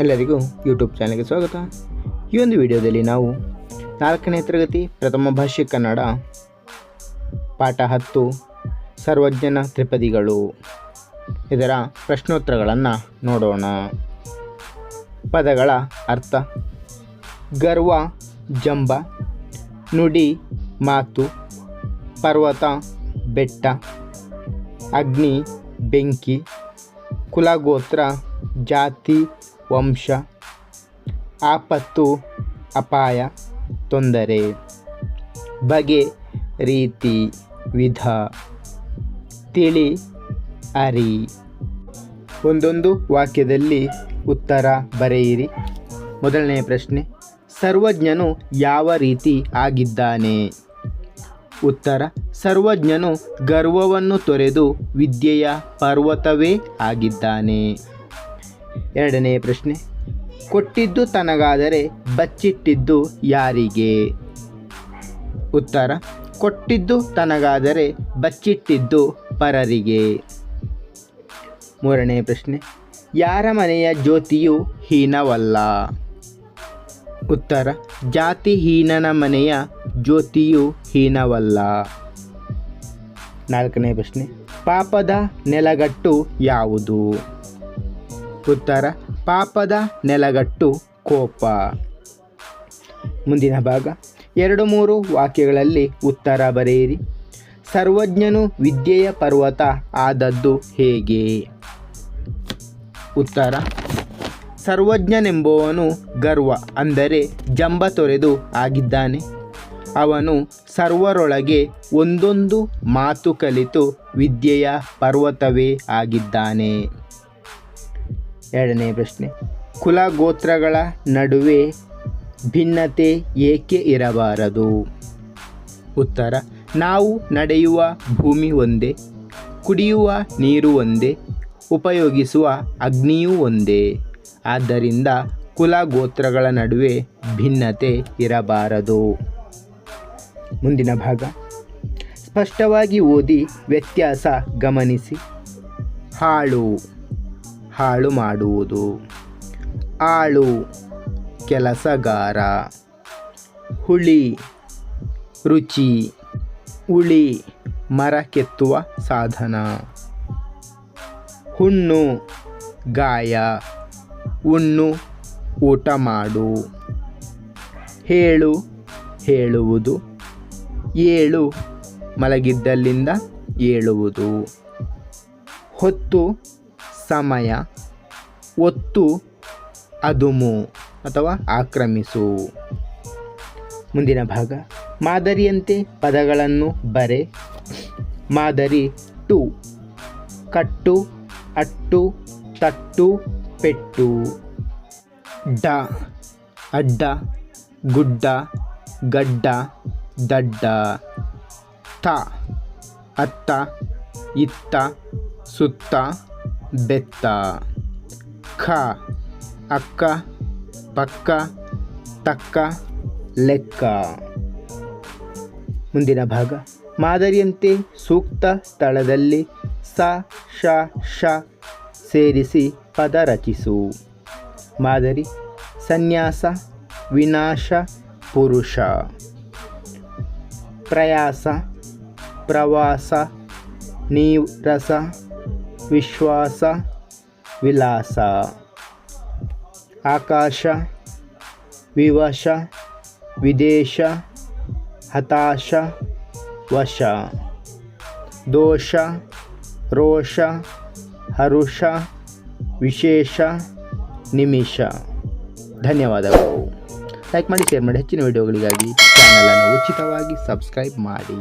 ಎಲ್ಲರಿಗೂ ಯೂಟ್ಯೂಬ್ ಚಾನಲ್ಗೆ ಸ್ವಾಗತ. ಈ ಒಂದು ವಿಡಿಯೋದಲ್ಲಿ ನಾವು ನಾಲ್ಕನೇ ತರಗತಿ ಪ್ರಥಮ ಭಾಷೆ ಕನ್ನಡ ಪಾಠ ಹತ್ತು ಸರ್ವಜ್ಞನ ತ್ರಿಪದಿಗಳು ಇದರ ಪ್ರಶ್ನೋತ್ತರಗಳನ್ನು ನೋಡೋಣ. ಪದಗಳ ಅರ್ಥ ಗರ್ವ, ಜಂಬ, ನುಡಿ, ಮಾತು, ಪರ್ವತ, ಬೆಟ್ಟ, ಅಗ್ನಿ, ಬೆಂಕಿ, ಕುಲಗೋತ್ರ, ಜಾತಿ ವಂಶ ಆಪತ್ತು ಅಪಾಯ, ತೊಂದರೆ, ಬಗೆ, ರೀತಿ, ವಿಧ, ತಿಳಿ, ಅರಿ. ಒಂದೊಂದು ವಾಕ್ಯದಲ್ಲಿ ಉತ್ತರ ಬರೆಯಿರಿ. ಮೊದಲನೆಯ ಪ್ರಶ್ನೆ, ಸರ್ವಜ್ಞನು ಯಾವ ರೀತಿ ಆಗಿದ್ದಾನೆ? ಉತ್ತರ, ಸರ್ವಜ್ಞನು ಗರ್ವವನ್ನು ತೊರೆದು ವಿದ್ಯೆಯ ಪರ್ವತವೇ ಆಗಿದ್ದಾನೆ. ಎರಡನೆಯ ಪ್ರಶ್ನೆ. ಕೊಟ್ಟಿದ್ದು ತನಗಾದರೆ ಬಚ್ಚಿಟ್ಟಿದ್ದು ಯಾರಿಗೆ? ಉತ್ತರ, ಕೊಟ್ಟಿದ್ದು ತನಗಾದರೆ ಬಚ್ಚಿಟ್ಟಿದ್ದು ಪರರಿಗೆ. ಮೂರನೇ ಪ್ರಶ್ನೆ, ಯಾರ ಮನೆಯ ಜ್ಯೋತಿಯು ಹೀನವಲ್ಲ? ಉತ್ತರ ಜಾತಿಹೀನನ ಮನೆಯ ಜ್ಯೋತಿಯು ಹೀನವಲ್ಲ. ನಾಲ್ಕನೇ ಪ್ರಶ್ನೆ, ಪಾಪದ ನೆಲಗಟ್ಟು ಯಾವುದು? ಉತ್ತರ, ಪಾಪದ ನೆಲಗಟ್ಟು ಕೋಪ. ಮುಂದಿನ ಭಾಗ. ಎರಡು ಮೂರು ವಾಕ್ಯಗಳಲ್ಲಿ ಉತ್ತರ ಬರೆಯಿರಿ. ಸರ್ವಜ್ಞನು ವಿದ್ಯೆಯ ಪರ್ವತ ಆದದ್ದು ಹೇಗೆ? ಉತ್ತರ ಸರ್ವಜ್ಞನೆಂಬುವನು ಗರ್ವ, ಅಂದರೆ ಜಂಬ ತೊರೆದು ಆಗಿದ್ದಾನೆ. ಅವನು ಸರ್ವರೊಳಗೆ ಒಂದೊಂದು ಮಾತು ಕಲಿತು ವಿದ್ಯೆಯ ಪರ್ವತವೇ ಆಗಿದ್ದಾನೆ. ಎರಡನೇ ಪ್ರಶ್ನೆ. ಕುಲ ಗೋತ್ರಗಳ ನಡುವೆ ಭಿನ್ನತೆ ಏಕೆ ಇರಬಾರದು? ಉತ್ತರ, ನಾವು ನಡೆಯುವ ಭೂಮಿ ಒಂದೇ, ಕುಡಿಯುವ ನೀರು ಒಂದೇ, ಉಪಯೋಗಿಸುವ ಅಗ್ನಿಯೂ ಒಂದೇ. ಆದ್ದರಿಂದ ಕುಲ ಗೋತ್ರಗಳ ನಡುವೆ ಭಿನ್ನತೆ ಇರಬಾರದು. ಮುಂದಿನ ಭಾಗ. ಸ್ಪಷ್ಟವಾಗಿ ಓದಿ ವ್ಯತ್ಯಾಸ ಗಮನಿಸಿ. ಹಾಳು. ಹಾಳು ಮಾಡುವುದು. ಆಳು, ಕೆಲಸಗಾರ. ಹುಳಿ, ರುಚಿ. ಉಳಿ ಮರ ಕೆತ್ತುವ ಸಾಧನ. ಹುಣ್ಣು, ಗಾಯ. ಉಣ್ಣು ಊಟ ಮಾಡು. ಹೇಳು, ಹೇಳುವುದು. ಏಳು, ಮಲಗಿದ್ದಲ್ಲಿಂದ ಏಳುವುದು. ಹೊತ್ತು ಸಮಯ, ಒತ್ತು, ಅದುಮು, ಅಥವಾ ಆಕ್ರಮಿಸು. ಮುಂದಿನ ಭಾಗ, ಮಾದರಿಯಂತೆ ಪದಗಳನ್ನು ಬರೆ. ಮಾದರಿ ಟು, ಕಟ್ಟು, ಅಟ್ಟು, ತಟ್ಟು, ಪೆಟ್ಟು. ಡ, ಅಡ್ಡ, ಗುಡ್ಡ, ಗಡ್ಡ, ದಡ್ಡ. ತ, ಅತ್ತ, ಇತ್ತ, ಸುತ್ತ. ಬೆತ್ತ, ಖ, ಅಕ್ಕ, ಪಕ್ಕ, ತಕ್ಕ, ಲೆಕ್ಕ. ಮುಂದಿನ ಭಾಗ. ಮಾದರಿಯಂತೆ ಸೂಕ್ತ ಸ್ಥಳದಲ್ಲಿ ಸ, ಶ ಶ ಸೇರಿಸಿ ಪದ ರಚಿಸು. ಮಾದರಿ, ಸನ್ಯಾಸ, ವಿನಾಶ, ಪುರುಷ. ಪ್ರಯಾಸ, ಪ್ರವಾಸ ನೀರಸ ವಿಶ್ವಾಸ, ವಿಲಾಸ. ಆಕಾಶ, ವಿವಶ, ವಿದೇಶ, ಹತಾಶ, ವಶ. ದೋಷ, ರೋಷ, ಹರುಷ, ವಿಶೇಷ, ನಿಮಿಷ. ಧನ್ಯವಾದಗಳು. ಲೈಕ್ ಮಾಡಿ, ಶೇರ್ ಮಾಡಿ. ಹೆಚ್ಚಿನ ವಿಡಿಯೋಗಳಿಗಾಗಿ ಚಾನಲನ್ನು ಉಚಿತವಾಗಿ ಸಬ್ಸ್ಕ್ರೈಬ್ ಮಾಡಿ.